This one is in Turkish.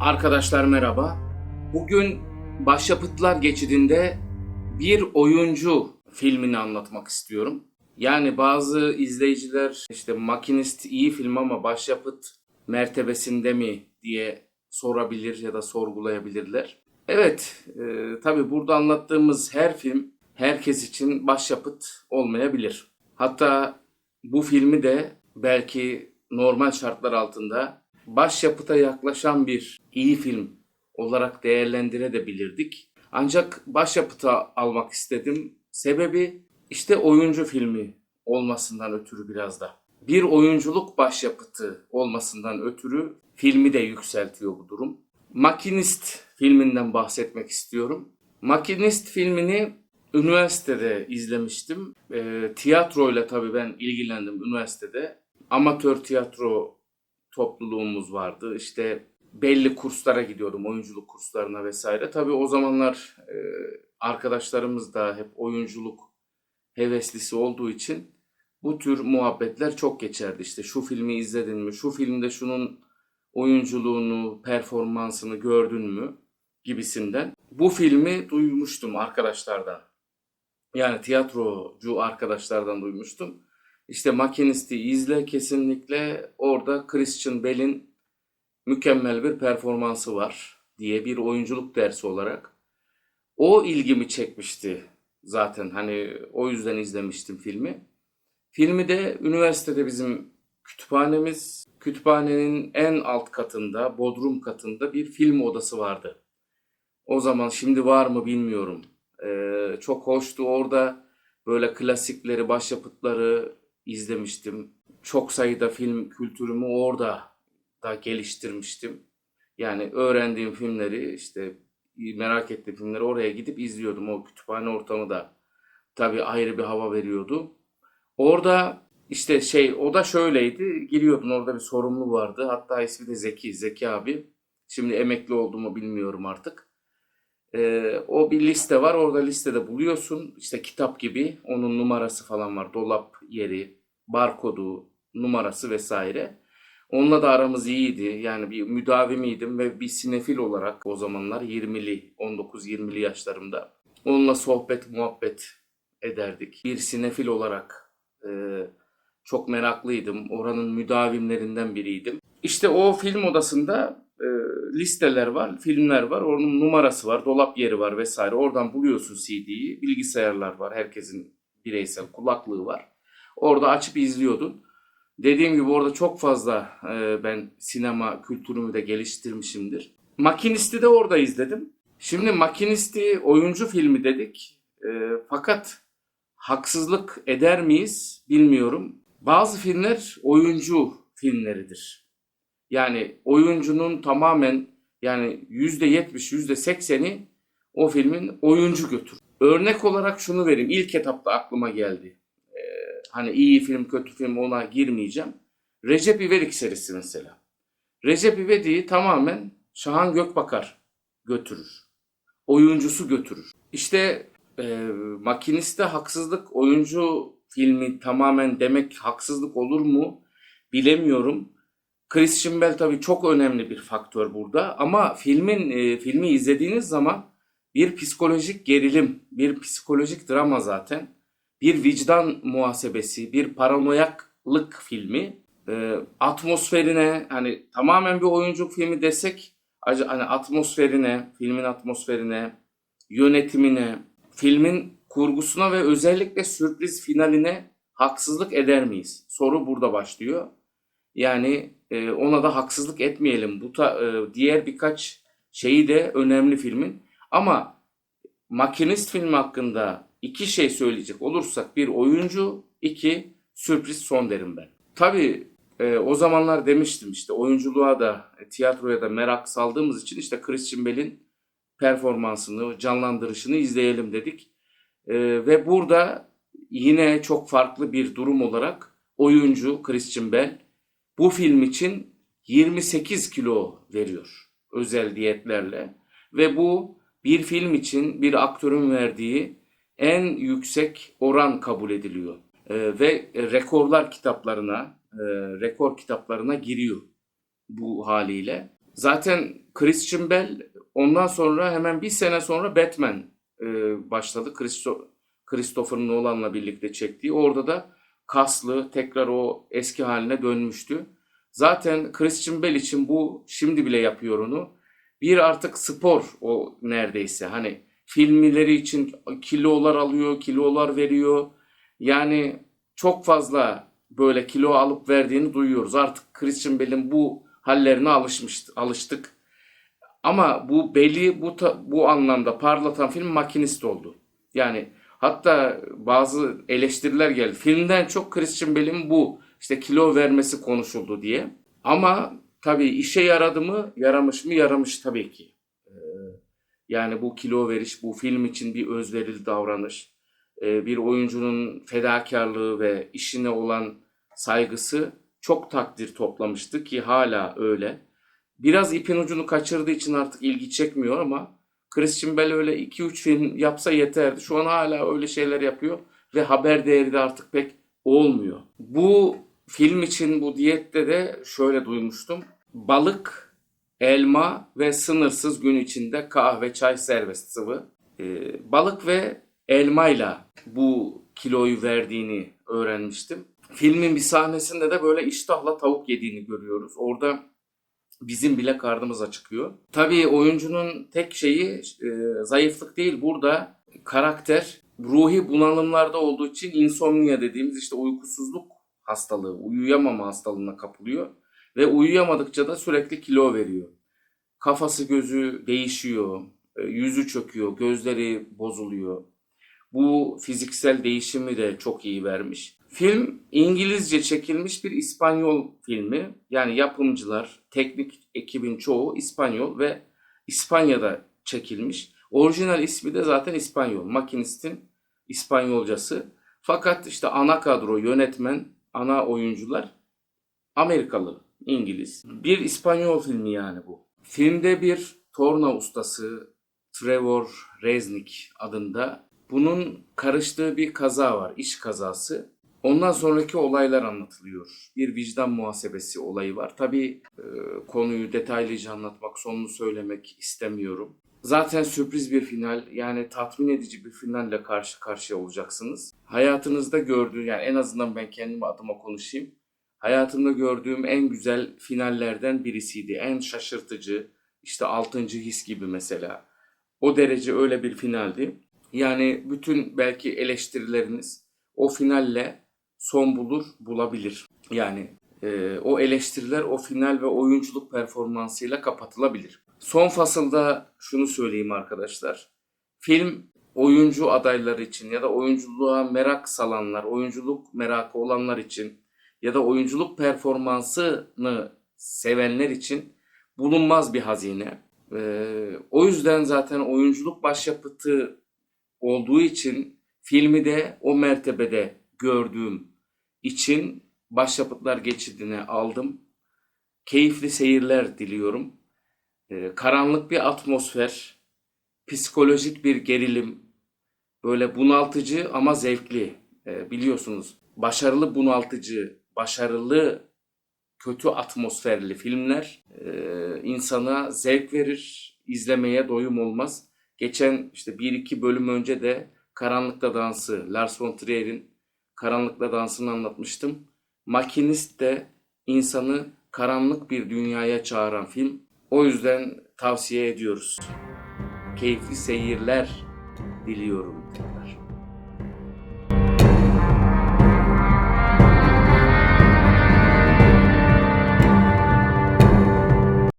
Arkadaşlar merhaba. Bugün Başyapıtlar Geçidi'nde bir oyuncu filmini anlatmak istiyorum. Yani bazı izleyiciler işte Makinist iyi film ama başyapıt mertebesinde mi diye sorabilir ya da sorgulayabilirler. Evet, e, tabi burada anlattığımız her film herkes için başyapıt olmayabilir. Hatta bu filmi de belki normal şartlar altında başyapıta yaklaşan bir iyi film olarak değerlendirebilirdik. Ancak başyapıta almak istedim. Sebebi işte oyuncu filmi olmasından ötürü biraz da. Bir oyunculuk başyapıtı olmasından ötürü filmi de yükseltiyor bu durum. Makinist filminden bahsetmek istiyorum. Makinist filmini üniversitede izlemiştim. E, tiyatroyla tabii ben ilgilendim üniversitede. Amatör tiyatro topluluğumuz vardı. İşte belli kurslara gidiyordum, oyunculuk kurslarına vesaire. Tabii o zamanlar e, arkadaşlarımız da hep oyunculuk heveslisi olduğu için bu tür muhabbetler çok geçerdi. İşte şu filmi izledin mi, şu filmde şunun oyunculuğunu, performansını gördün mü gibisinden. Bu filmi duymuştum arkadaşlardan. Yani tiyatrocu arkadaşlardan duymuştum. İşte Makinist'i izle kesinlikle orada Christian Bale'in mükemmel bir performansı var diye bir oyunculuk dersi olarak. O ilgimi çekmişti zaten hani o yüzden izlemiştim filmi. Filmi de üniversitede bizim kütüphanemiz, kütüphanenin en alt katında, bodrum katında bir film odası vardı. O zaman şimdi var mı bilmiyorum. Ee, çok hoştu orada böyle klasikleri, başyapıtları izlemiştim. Çok sayıda film kültürümü orada da geliştirmiştim. Yani öğrendiğim filmleri işte merak ettiğim filmleri oraya gidip izliyordum. O kütüphane ortamı da tabii ayrı bir hava veriyordu. Orada işte şey o da şöyleydi. Giriyordun orada bir sorumlu vardı. Hatta ismi de Zeki, Zeki abi. Şimdi emekli oldu bilmiyorum artık. Ee, o bir liste var. Orada listede buluyorsun. İşte kitap gibi. Onun numarası falan var. Dolap yeri, barkodu, numarası vesaire. Onunla da aramız iyiydi. Yani bir müdavimiydim ve bir sinefil olarak o zamanlar 20'li, 19-20'li yaşlarımda onunla sohbet, muhabbet ederdik. Bir sinefil olarak e, çok meraklıydım. Oranın müdavimlerinden biriydim. İşte o film odasında e, listeler var, filmler var. Onun numarası var, dolap yeri var vesaire. Oradan buluyorsun CD'yi. Bilgisayarlar var. Herkesin bireysel kulaklığı var. Orada açıp izliyordun. Dediğim gibi orada çok fazla e, ben sinema kültürümü de geliştirmişimdir. Makinist'i de orada izledim. Şimdi Makinist'i oyuncu filmi dedik. E, fakat haksızlık eder miyiz bilmiyorum. Bazı filmler oyuncu filmleridir. Yani oyuncunun tamamen yani %70, %80'i o filmin oyuncu götür. Örnek olarak şunu vereyim. İlk etapta aklıma geldi hani iyi film kötü film ona girmeyeceğim. Recep İvedik serisi mesela. Recep İvedik'i tamamen Şahan Gökbakar götürür. Oyuncusu götürür. İşte e, Makiniste haksızlık oyuncu filmi tamamen demek haksızlık olur mu bilemiyorum. Christian Bale tabii çok önemli bir faktör burada ama filmin e, filmi izlediğiniz zaman bir psikolojik gerilim, bir psikolojik drama zaten bir vicdan muhasebesi, bir paranoyaklık filmi. E, atmosferine hani tamamen bir oyunculuk filmi desek hani atmosferine, filmin atmosferine, yönetimine, filmin kurgusuna ve özellikle sürpriz finaline haksızlık eder miyiz? Soru burada başlıyor. Yani e, ona da haksızlık etmeyelim. Bu ta, e, diğer birkaç şeyi de önemli filmin. Ama Makinist filmi hakkında iki şey söyleyecek olursak bir oyuncu, iki sürpriz son derim ben. Tabii e, o zamanlar demiştim işte oyunculuğa da e, tiyatroya da merak saldığımız için işte Christian Bale'in performansını, canlandırışını izleyelim dedik. E, ve burada yine çok farklı bir durum olarak oyuncu Christian Bale bu film için 28 kilo veriyor özel diyetlerle ve bu bir film için bir aktörün verdiği en yüksek oran kabul ediliyor. E, ve rekorlar kitaplarına, e, rekor kitaplarına giriyor bu haliyle. Zaten Christian Bell ondan sonra hemen bir sene sonra Batman e, başladı. Christo Christopher Nolan'la birlikte çektiği. Orada da kaslı tekrar o eski haline dönmüştü. Zaten Christian Bell için bu şimdi bile yapıyor onu. Bir artık spor o neredeyse. Hani filmleri için kilolar alıyor, kilolar veriyor. Yani çok fazla böyle kilo alıp verdiğini duyuyoruz. Artık Christian Bale'in bu hallerine alışmıştı, alıştık. Ama bu Bale'i bu, bu anlamda parlatan film Makinist oldu. Yani hatta bazı eleştiriler geldi. Filmden çok Christian Bale'in bu işte kilo vermesi konuşuldu diye. Ama tabii işe yaradı mı, yaramış mı? Yaramış tabii ki. Yani bu kilo veriş, bu film için bir özverili davranış, e, bir oyuncunun fedakarlığı ve işine olan saygısı çok takdir toplamıştı ki hala öyle. Biraz ipin ucunu kaçırdığı için artık ilgi çekmiyor ama Christian Bale öyle 2-3 film yapsa yeterdi. Şu an hala öyle şeyler yapıyor ve haber değeri de artık pek olmuyor. Bu film için bu diyette de şöyle duymuştum. Balık, elma ve sınırsız gün içinde kahve, çay serbest sıvı. Ee, balık ve elmayla bu kiloyu verdiğini öğrenmiştim. Filmin bir sahnesinde de böyle iştahla tavuk yediğini görüyoruz. Orada bizim bile karnımız acıkıyor. Tabii oyuncunun tek şeyi e, zayıflık değil. Burada karakter ruhi bunalımlarda olduğu için insomnia dediğimiz işte uykusuzluk hastalığı, uyuyamama hastalığına kapılıyor. Ve uyuyamadıkça da sürekli kilo veriyor. Kafası gözü değişiyor, e, yüzü çöküyor, gözleri bozuluyor. Bu fiziksel değişimi de çok iyi vermiş. Film İngilizce çekilmiş bir İspanyol filmi. Yani yapımcılar, teknik ekibin çoğu İspanyol ve İspanya'da çekilmiş. Orijinal ismi de zaten İspanyol. Makinist'in İspanyolcası. Fakat işte ana kadro, yönetmen, ana oyuncular Amerikalı, İngiliz. Bir İspanyol filmi yani bu. Filmde bir torna ustası Trevor Reznik adında bunun karıştığı bir kaza var, iş kazası. Ondan sonraki olaylar anlatılıyor. Bir vicdan muhasebesi olayı var. Tabii e, konuyu detaylıca anlatmak, sonunu söylemek istemiyorum. Zaten sürpriz bir final, yani tatmin edici bir finalle karşı karşıya olacaksınız. Hayatınızda gördüğün, yani en azından ben kendim adıma konuşayım. Hayatımda gördüğüm en güzel finallerden birisiydi. En şaşırtıcı, işte 6. his gibi mesela. O derece öyle bir finaldi. Yani bütün belki eleştirileriniz o finalle son bulur, bulabilir. Yani e, o eleştiriler o final ve oyunculuk performansıyla kapatılabilir. Son fasılda şunu söyleyeyim arkadaşlar. Film oyuncu adayları için ya da oyunculuğa merak salanlar, oyunculuk merakı olanlar için ya da oyunculuk performansını sevenler için bulunmaz bir hazine. Ee, o yüzden zaten oyunculuk başyapıtı olduğu için filmi de o mertebede gördüğüm için başyapıtlar geçidine aldım. Keyifli seyirler diliyorum. Ee, karanlık bir atmosfer, psikolojik bir gerilim, böyle bunaltıcı ama zevkli. Ee, biliyorsunuz başarılı bunaltıcı, başarılı kötü atmosferli filmler e, insana zevk verir, izlemeye doyum olmaz. Geçen işte bir iki bölüm önce de Karanlıkta Dansı, Lars von Trier'in Karanlıkta Dansı'nı anlatmıştım. Makinist de insanı karanlık bir dünyaya çağıran film. O yüzden tavsiye ediyoruz. Keyifli seyirler diliyorum tekrar.